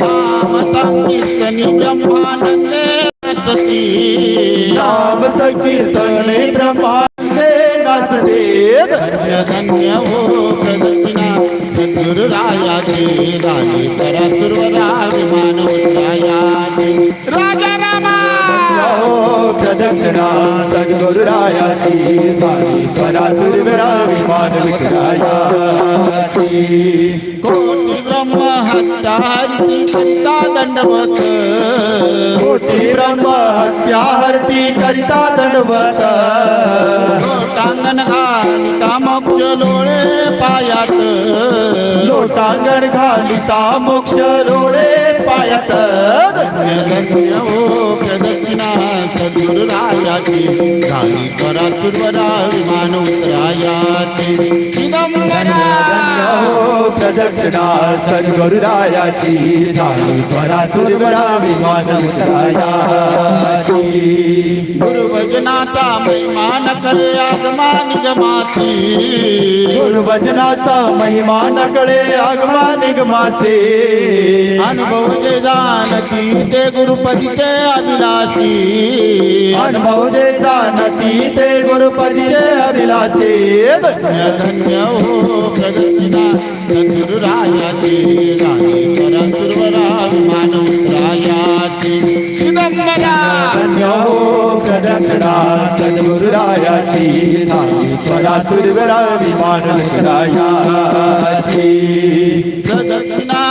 नाम संकीर्तनी ब्रह्मानंदे रचती नाम संकीर्तने नाचते धन्य धन्य हो प्रदक्षिणा. सद्गुरुरायाचे राजे परासुरवरा विमान राजा रामा! हो प्रदक्षिणा सद्गुरुरायाची स्वामी परासुरविरा विमान कोटी हत्याहरती करता दंडवत कोटी ब्रह्म हत्याहरती करिता दंडवत टांगण घाली काम मोक्ष डोळे पायात. लोटांगण घालिता मोक्ष डोळे पायात. प्रदक्षिणा प्रदक्षिणा सद्गुरुरायाची गाणी करा सुरवरा विमान गुरुभजनाचा महिमान करे आगमा निगमाची. गुरुवचनाचा महिमा नकळे आगमा निगमासे. अनुभव जे जानती ते गुरुपदीचे अभिलाषी. अनुभव जे जाणती ते गुरुपदीचे अभिलाषे. धन्य धन्य हो प्रदक्षिणा सद्गुरुरायाची. राणी परासुरवरा विमान उतरायाची चिदंबरा धन्य हो प्रदक्षिणा सद्गुरुरायाची झाली परासुरवरा विमान उतरायाची प्रदक्षिणा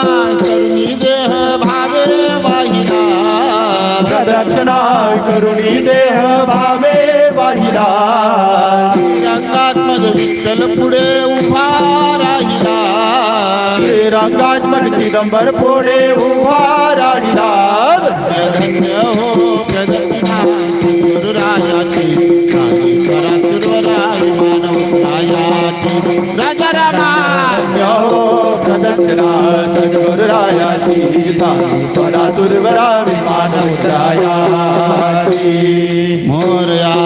करुणी देह भावे वाहिला। प्रदक्षिणा करुणी देह भावे वाहिला रंगात्मज विठ्ठल पुढे उभा राहिला। श्रीरंगात्मक चिदंबर पुढे उभा राहिला। धन्य हो गीता परा दुर्वरा विमान उतराया मोरया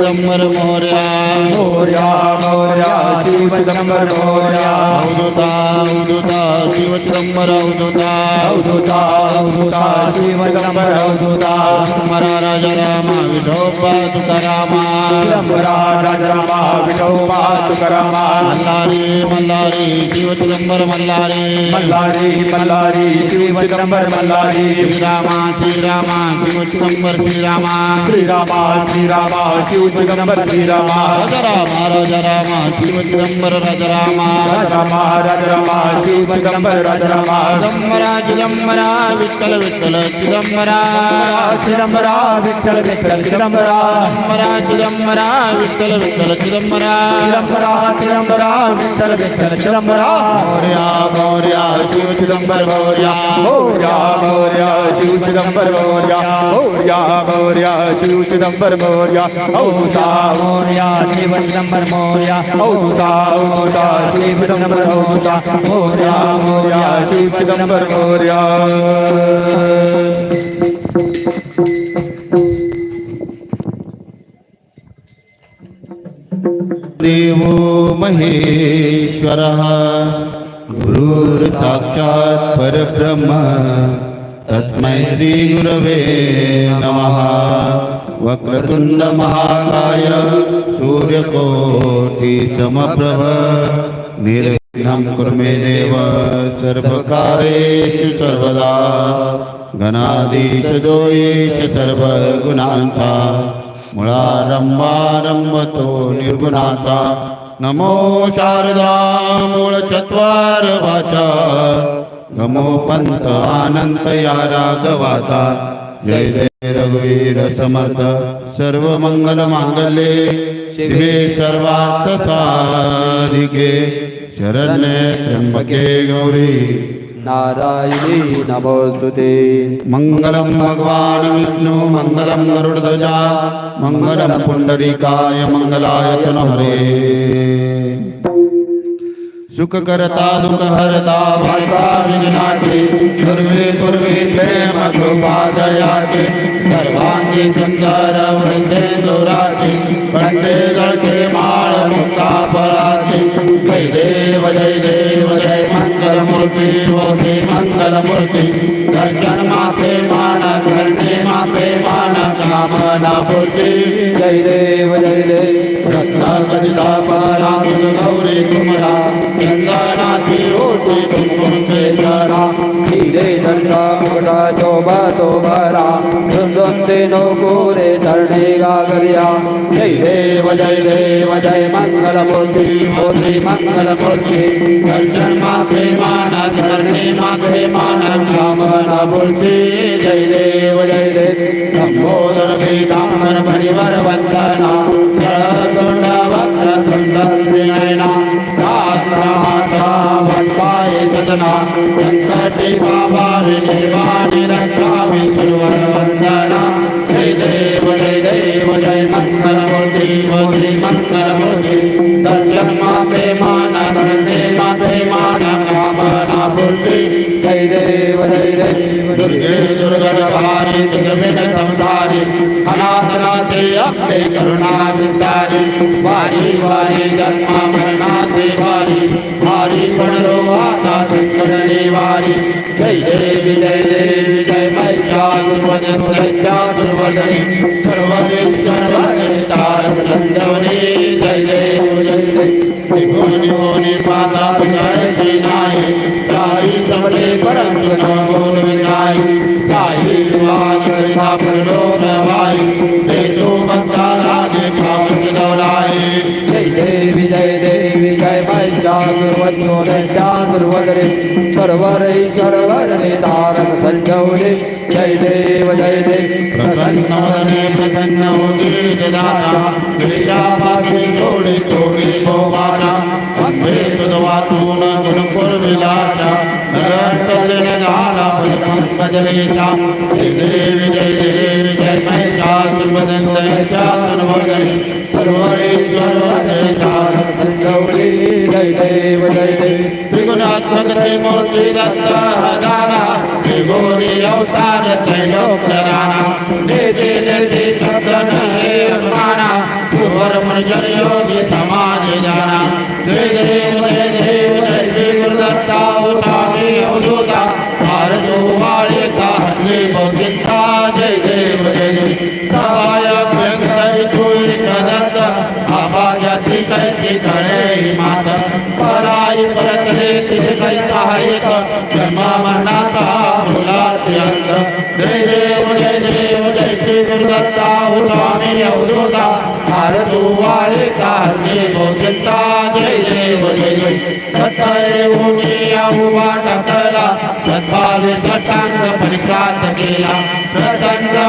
शिव चिदंबर मोरया। मोर्या मोर्या शिव चिदंबर मोर्या। अवधूता अवधूता शिव चिदंबर अवधूता अवधूता अवधूता शिव चिदंबर अवधूता मरा राजा रामा विठोबा तुकारामा। चिदंबरा राजरामा विठोबा तुकारामा। मल्हारी मल्हारी शिव चिदंबर मल्हारी मल्हारी मल्हारी शिव चिदंबर मल्हारी श्रीरामा श्रीरामा शिव चिदंबर श्रीरामा। श्रीरामा श्रीरामा शिव త్రివిక్రమ శ్రీ రామ రాజ రామ రాజ రామ త్రివిక్రమ రాజ రామ రామ రాజ రామ త్రివిక్రమ రాజ రామ చిదంబర मोर्या शिव चिदंबर मोर्या औता औता शिव चिदंबर औता मोर्या मोर्या शिव देवो महेश्वरः गुरुर्साक्षात् परब्रह्म, तस्मै श्रीगुरवे नमः। वक्रतुंड महाकाय सूर्यकोटी समप्रभ। निर्घ्नं कुर्मे देव सर्वकारेषु सर्वदा। घनादी च दोये च सर्वगुणांचा। मुळारंभारंभ तो नमो शारदा मूळ चत्वार वाचा। गमोपंत आनंद या राघवाचा। जय जय रघुवीर समर्थ सर्व मंगल मांगल्ये शिवे सर्वार्थ साधिके शरण्ये त्र्यंबके गौरी नारायणी नमोस्तुते मङ्गलं भगवान विष्णु मङ्गलं गरुडध्वजा मङ्गलं पुंडरीकाय मङ्गलाय हरे सुखकर्ता दुःखहर्ता भर्ता विघ्नाते पूर्वे पूर्वे प्रेम कृपादयाते सर्वांगी सुंदर वृद्धे दुराचे कंठे जळके माळ मुक्ता फळाचे, जय देव जय देव, जय मंगल मंगलमूर्ति मूर्ति मंगलमूर्ति दर्शन माथे मान धरणे माथे मान कामना पूर्ति तो भरा सुनते नो गोरे चरणे गागरिया जय देव जय देव, जय मंगल बुद्धि मूर्ति मंगल बुद्धि दर्शन माथे मान धरणे माथे मान कामना बुद्धि जय देव जय देव। लंबोदर पीतांबर परिवर वंदना। வந்தனா புலிகாட்டி பாபாவினி வாணி ரக்காவின் திருவர் வந்தனா ஜெய் தேவ ஜெய் தேவ ஜெய் மங்களமூர்த்தி மோதி மங்களமூர்த்தி தர்மா தேமான தேமா தேமான காமனா புத்தி ஜெய் தேவ ஜெய் தேவ துர்கே துர்கர பாரி திருமின சம்தாரி அநாதனாதே அப்பே கருணா விந்தாரி வாரி வாரி தர்மா दैत्या दुर्वदने सर्वने सर्वने तारक संजवने जय जय देव निगोनि मोनि पाता पुजाय की नाई साई सबले परम बोल विनाई साई वासरिका परलो नवाई बेतो बंता लागे पावन दौलाई जय देवी जय देवी, जय मैया दुर्वतो दैत्या दुर्वदरे सर्वरे सर्वरे तारक संजौरे जय देव त्रिगुणात्मक त्रिमूर्ति दत्त त्रिगुणी अवतार त्रैलोक राणा नेते नेते सदन हे अभिमाना कुवर मंजर योगी, समाज जाना। जय देव जय देव जय श्री गुरुदत्ता उठावे अवधूता। भारत वाले का हटे बहुचिंता जय देव जय देव जय देव जय देव जय श्री गुरुदत्ता स्वामी अवधूता भारत वाळे कारणे बहुचिंता जय देव जय दत्तारे उनी उभा टाकला सद्भावे सटांग परिक्रांत केला प्रसन्न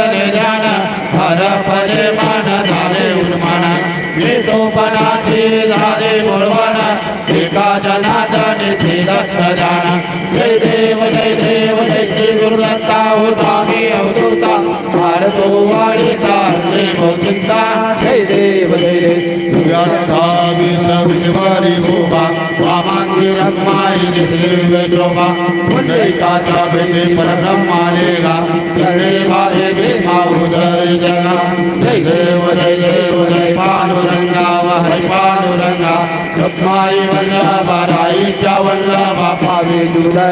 गीता जय देव जय दुर्गा विष्णु कुमारी भोपा रत्माई दिसले शोभा पुंडलिकाचा भेटे परब्रह्मालेगा चढे भाले भीमा उदर जगा जय देव जय देव जय पांडुरंगा हरि पांडुरंगा रत्माई वल्लभा राईच्या वल्लभा पावे दुर्गा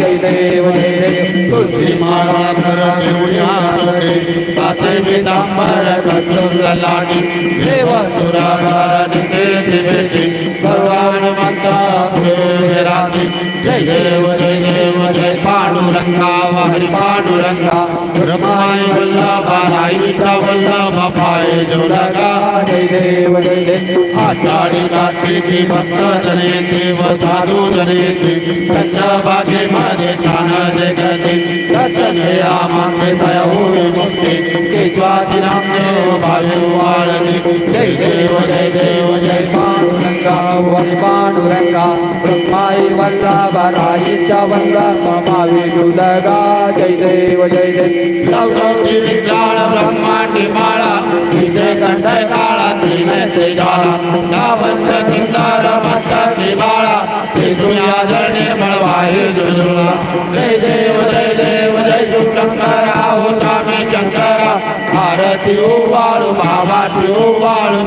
जय देव जय देव तुलसी माळा कर देऊया तोडे ताते पितांबर कसूर लाटी देव सुरागार निते भेटी भगवान जय देव जय देव जय पांडुरंगा हरि पांडुरंगा रमाई वल्लभा राईचा वल्लभा पाय जोडगा जय देव जय देव आषाढी कार्तिकी भक्त जने देव साधू जने चंद्रभागे मध्ये स्थान जय रामान्य भयौ विमुक्ति स्वाधिनां देव वायुवाणी जय देव जय देव जय पाण्डुरङ्गा वै पाण्डुरङ्गा ब्रह्मायि वल्लभरायि च वल्लभमावि दुदगा जय देव जय जय लौ लौ ब्रह्माण्डि माळा कंठ काळा तिने ते जाला लावंत सुंदर मस्तकी बाळा गंगाधर निर्मल वायु जुजुला जय देव जय देव जय तू शंकरा हो स्वामी शंकरा आरती ओ वाळू भावाती ओ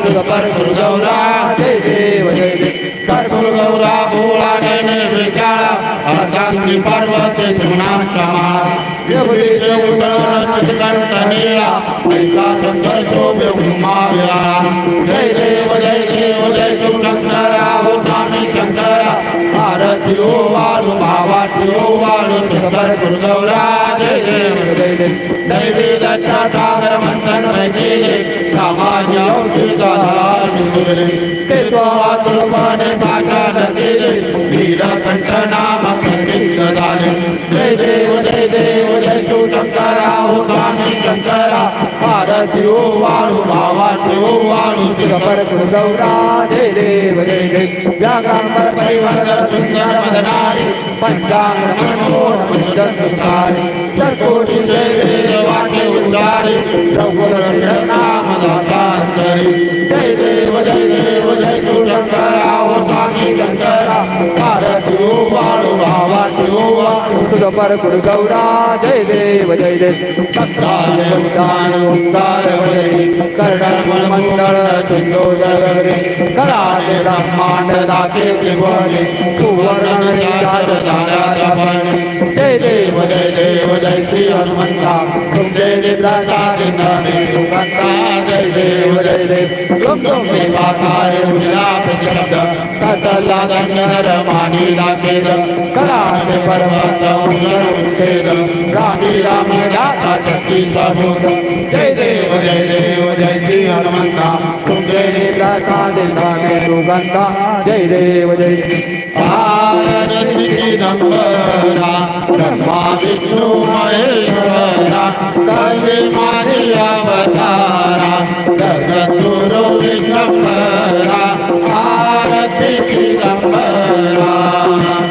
तुझपर गुरुगौरा जय देव जय देव कर गुरुगौरा भोळा नैने विचारा अर्धांगी पार्वती सुनाम क्षमा योगीचे उतरण चितकंठ नीला ऐका शंकर शोभे उमा विहारा जय देव जय देव, जय तू शंकरा हो स्वामी शंकरा आरती ओ वाळू भावाती ओ वाळू तुझपर गुरुगौरा जय देव जय देव। नैवेद्याच्या सागर मंथन केले कामाच्या औषधाला ते त्वातुपणे पाषाण केले, नीलकंठ नाम प्रसिद्ध झाले जय देव जय शिव शंकरा हो स्वामी शंकरा भारती ओ वाणू भावा शिव वाणू तिरपर गौरा जय देव जय जय व्यागांबर परिवर्तन सुंदर मदनारी पंचांग मनोहर सुंदर सुंदरी चकोटी जय देव वाटे उद्गारी रघुर वाळू गुरु गौरा जय देव जय देव। मंडळ चिंदोदरे कराले ब्रह्मांड दाते सुवर्ण जय देव जय देव, जय श्री हनुमंता। नामे सुगंधा जय देव जय देव। तुम पातारे उजला प्रतिशब्द ततला दंडर मानी राखेद कराने पर्वत उत्तेजन रामी जय देव जय देव जय श्री हनुमंता विष्णु महेश्वरा कवि मारिया बतारा जगदुरु विष्णुपरा आरती चिदंबरा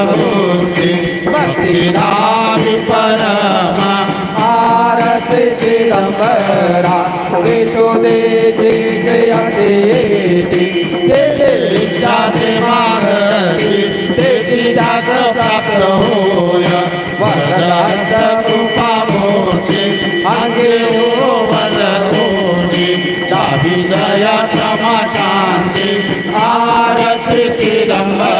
दृष्ट भूति भक्ति दावी परम आरती चिदंबरा देशो देशे जय देती जय जय जाते मागती तेची दास प्राप्त होय वरदास्त कृपा मूर्ती अंगे हो वरदोनी दावी दया क्षमा शांती आरती चिदंबरा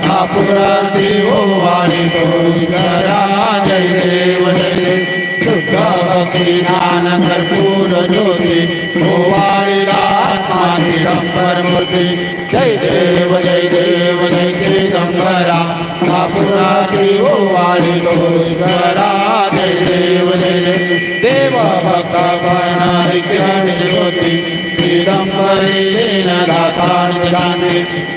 पुराती हो वाणी गोविंदरा जय देव जय शुद्ध भक्ती ज्ञान कर्पूर ज्योती. गोवाळी दिगंबर मूर्ती. जय देव जय देव जय दिगंबरा महापुराती हो वाणी गोविंदरा जय देव जय देव. भक्त ज्योती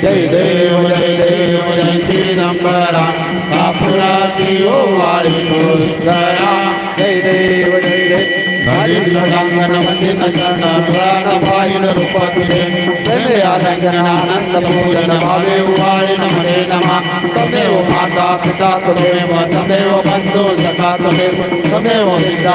जय देव जय देव, जय चिदंबरा। बापुराती ओ वाली गोईश्वरा जय देव जय देव भक्त किरण ज्योति चिदंबरी दीन दातानि दान्ति जय ओ वाली गोईश्वरा जय देव जय जय तमेव माता पिता तमेव तमेव बन्धु सखा तमेव तमेव पिता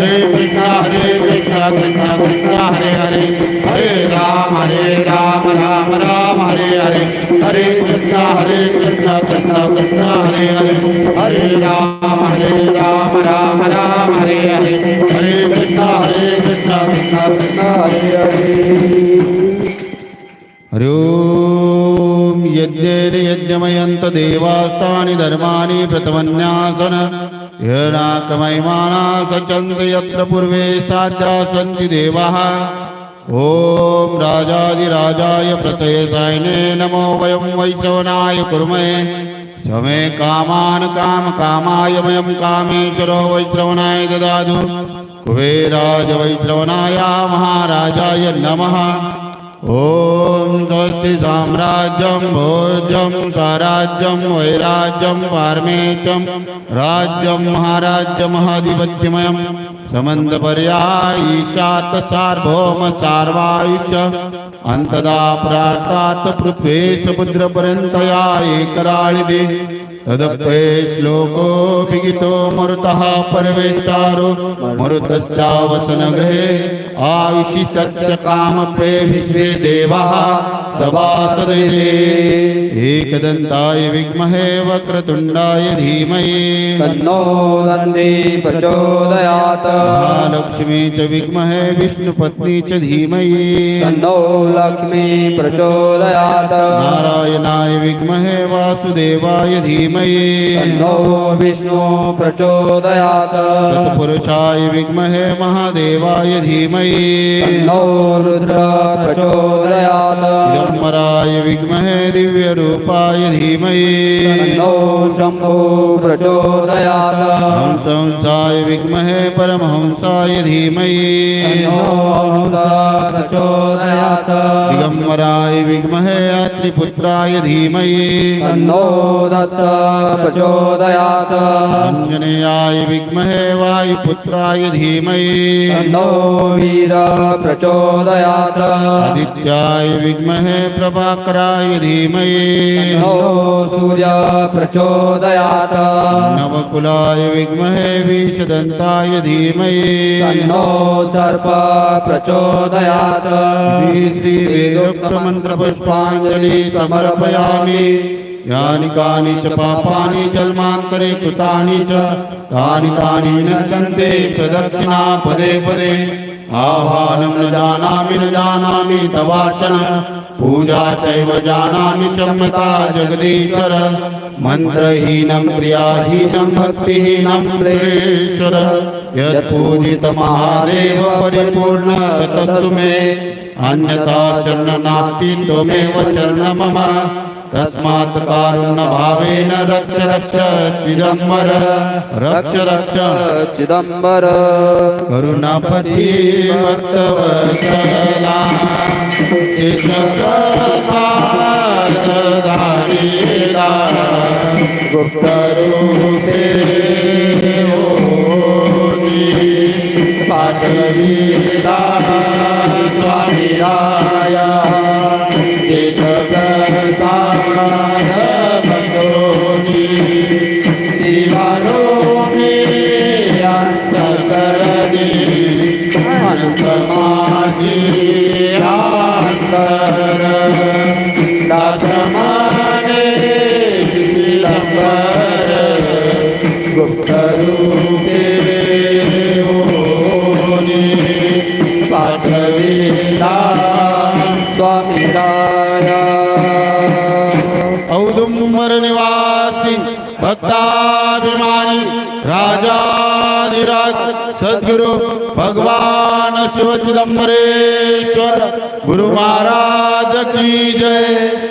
हरे कृष्ण हरे कृष्ण कृष्ण कृष्ण हरे हरे हरे राम हरे राम राम राम हरे हरे हरे कृष्ण हरे कृष्ण कृष्ण कृष्ण हरे हरे हरे राम हरे राम राम राम हरे हरे हरे कृष्ण हरे कृष्ण कृष्ण कृष्ण हरे हरे हरि ओम् यज्ञेन यज्ञमयन्त देवास्तानि धर्माणि प्रतमन्यासन येनाकमयमाना सचन्त यत्र पूर्वे साध्या सन्ति देवाः। ॐ राजाधिराजाय प्रचयसायने नमो वयं वैश्रवणाय कुर्महे। समे कामान् कामकामाय वयं कामेश्वरो वैश्रवणाय ददातु। कुबेराज वैश्रवणाय महाराजाय नमः। ॐ स्वस्ति साम्राज्यं, भोज्यं, स्वराज्यं, वैराज्यं पारमेत्यं राज्यं, महाराज्यमहाधिपत्यमयं। समन्तपर्यायीशात् सार्वभौम सार्वायुष्य। अन्तदा प्रार्तात् पृथ्वेश पुत्रपर्यन्तया एकराळिदे। तदप्ये श्लोको विगितो मरुतः परवेष्टारो मरुतस्यावसनगृहे। आयुषि तस्य कामप्रे विश्वे देवाः सभासदये एकदन्ताय विद्महे वक्रतुण्डाय धीमहि तन्नो दन्ति प्रचोदयात्। महालक्ष्मी च विद्महे विष्णुपत्नी च धीमहि तन्नो लक्ष्मी प्रचोदयात्। नारायणाय विद्महे वासुदेवाय धीमहि तन्नो विष्णु प्रचोदयात्। तत्पुरुषाय विद्महे महादेवाय धीमहि रुद्र प्रचोदयात् दिगम्बराय विद्महे दिव्यरूपाय धीमहि। तन्नो शम्भो प्रचोदयात्। हंसंसाय विद्महे परमहंसाय धीमहि। प्रचोदयात् दिगम्बराय विद्महे अत्रिपुत्राय धीमहि। तन्नो दत्त प्रचोदयात् अञ्जनेयाय विद्महे वायुपुत्राय धीमहि। तन्नो वीर प्रचोदयात। आदित्याय विद्महे प्रभाकराय धीमहि। तन्नो सूर्य प्रचोदयात्। नवकुलाय विद्महे विषदन्ताय धीमहि। तन्नो सर्प प्रचोदयात्। श्रीवेदोक्तमन्त्रपुष्पाञ्जलि समर्पयामि। यानि कानि च पापानि जन्मान्तरे कृतानि च तानि तानि नश्यन्ते प्रदक्षिणा पदे पदे। आह्वानं न जानामि न जानामि तवार्चनं। पूजा चैव जानामि चम्यता जगदीश्वर। मन्त्रहीनं, क्रियाहीनं, भक्तिहीनं प्रेश्वर यत्पूजितमहादेव परिपूर्ण, ततस्तु मे। अन्यथा शरण नास्ति त्वमेव शरण मम तस्मात् कारुण्यभावेन रक्ष रक्ष चिदम्बर। रक्ष रक्ष चिदम्बर। करुणापति भक्तवत्सला। धारीरा गुप्तरूपे हमारे दिलंबर निवासी भक्ताभिमानी राजाधिराज सद्गुरु भगवान शिव चिदम्बरेश्वर गुरु महाराज की जय।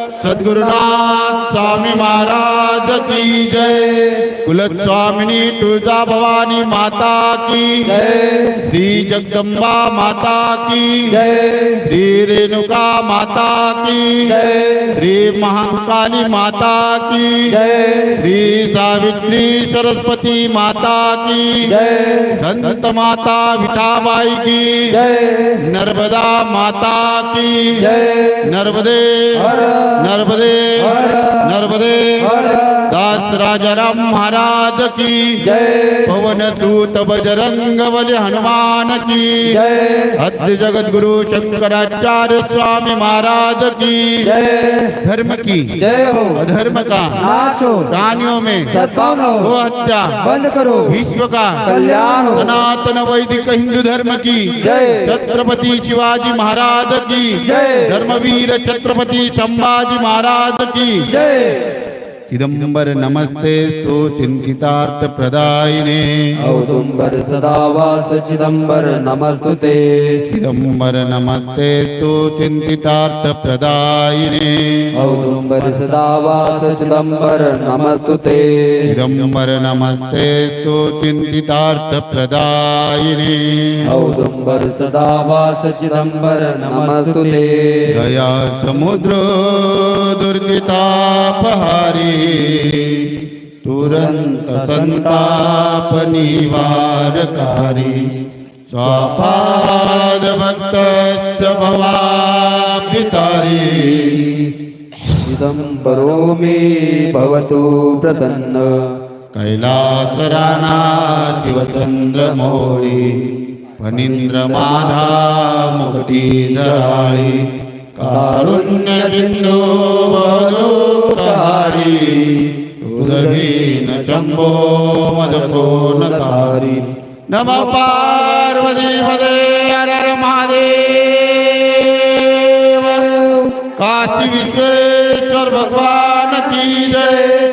सद्गुरुनाथ स्वामी महाराज की जय। कुलस्वामिनी तुलजा भवानी माता की श्री जगदम्बा माता की श्री रेणुका माता की श्री महाकाली माता की श्री सावित्री सरस्वती माता की संत माता विठाबाई की नर्मदा माता की नर्मदे नर्मदे नर्मदे दास राजाराम महाराज की पवन सूत बजरंग बली हनुमान की अद्य जगत गुरु शंकराचार्य स्वामी महाराज की धर्म की जय अधर्म का, प्राणियों में गो हत्या बंद करो विश्व का कल्याण सनातन वैदिक हिंदू धर्म की जय। छत्रपति शिवाजी महाराज की जय। धर्मवीर छत्रपति संभाजी महाराज की जय चिदंबर नमस्ते स्तु चिंतितार्थ प्रदायिने औदुंबर सदा वास चिदंबर नमस्तुते चिदंबर नमस्ते स्तु चिंतितार्थ प्रदायिने औदुंबर सदा वास चिदंबर नमस्तुते चिदंबर नमस्ते स्तु चिंतितार्थ प्रदायिने औदुंबर सदा वास चिदंबर नमस्तुते दया समुद्र दुर्दितापहारी तुरंत संताप निवारकारी। स्वापाद भक्त भवाभितारी। चिदंबरो मे भवतु प्रसन्न। कैलासराणा शिवचंद्र मोळी फणींद्र माधा मुक्ती दराळी कारुण्य सिंधू बदोकारी उदवीन शंभो मदकोनकारी नम पार्वती पदे हर महादेव। काशी विश्वेश्वर भगवान की जय।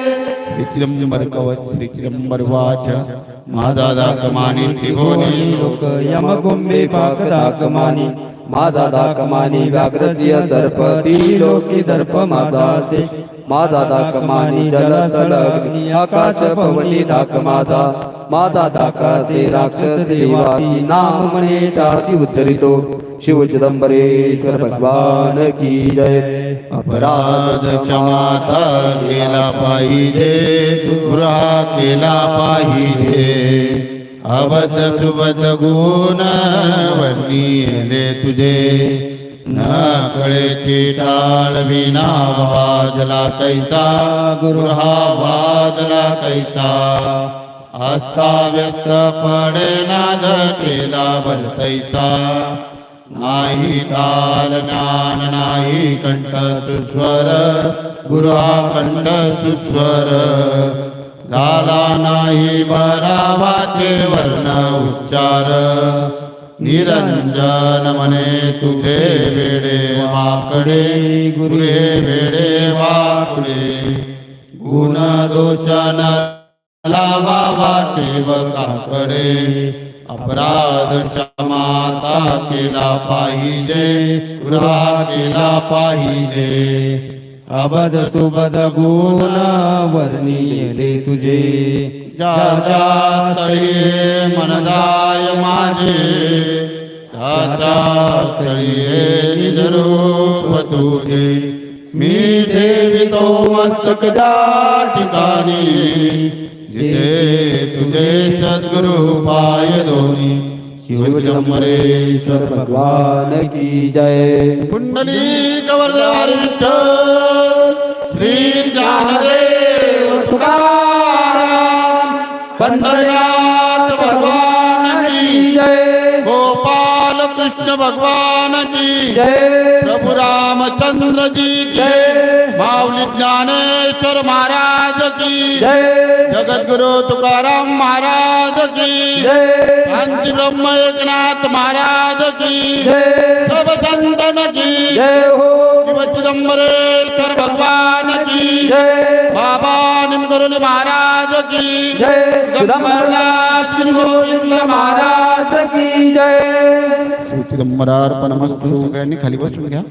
श्री चिदंबर कवच श्री चिदंबर वाच महादादा कमानी त्रिभुवनी। लोक यमकुंभे पाकदाकमानी माझा दाकमानी व्याघ्रसिय सर्पती असे दाकमानी जल अग्नी आकाश पवनी दाक माझा माझा दाकासे राक्षस देवाची नाम म्हणे तासी उद्धरितो। शिव चिदंबरेश्वर भगवान की जय। अपराध क्षमाता केला पाहिजे गृहा केला पाहिजे। अबद्ध सुबद्ध गुण वर्णिले तुझे। न कळेची टाळ विना वाजला कैसा गुरुहा वाजला कैसा। अस्ता व्यस्त पडे नाद केला भरतैसा नाही ताल ज्ञान नाही कंठ सुस्वर गुरुहा कंठ सुस्वर। झाला नाही बरावाचे वर्ण उच्चार। निरंजन मने तुझे वेडे वाकडे गुरे वेडे वाकडे गुण दोष न लावा सेवकाकडे अपराध क्षमाता केला पाहिजे गृहा केला पाहिजे. अबद सुबद गुण वर्णिले तुझे. ज्या मनदाय माझे त्या निजरूप तुझे मी ठेवितो मस्तक त्या ठिकाणी तुझे सद्गुरु पाय दोन्ही शिवचंबरेश्वर भगवान की जय। कुंडली विठ्ठल श्री ज्ञानदेव तुकाराम पंढरनाथ भगवान की जय। गोपाल कृष्ण भगवान की जय। प्रभु रामचंद्र जी की जय। माऊली ज्ञानेश्वर महाराज की। जय। जगद्गुरु तुकाराम महाराज की। शांती ब्रह्म एकनाथ महाराज की। सब संतन की। शिव चिदम्बरेश्वर भगवान की। बाबा निमगरुणी महाराज की। जय। श्री गोविंद महाराज महाराज की। जय। चिदंबरार्पणमस्तु सगळ्यांनी खाली बसून घ्या.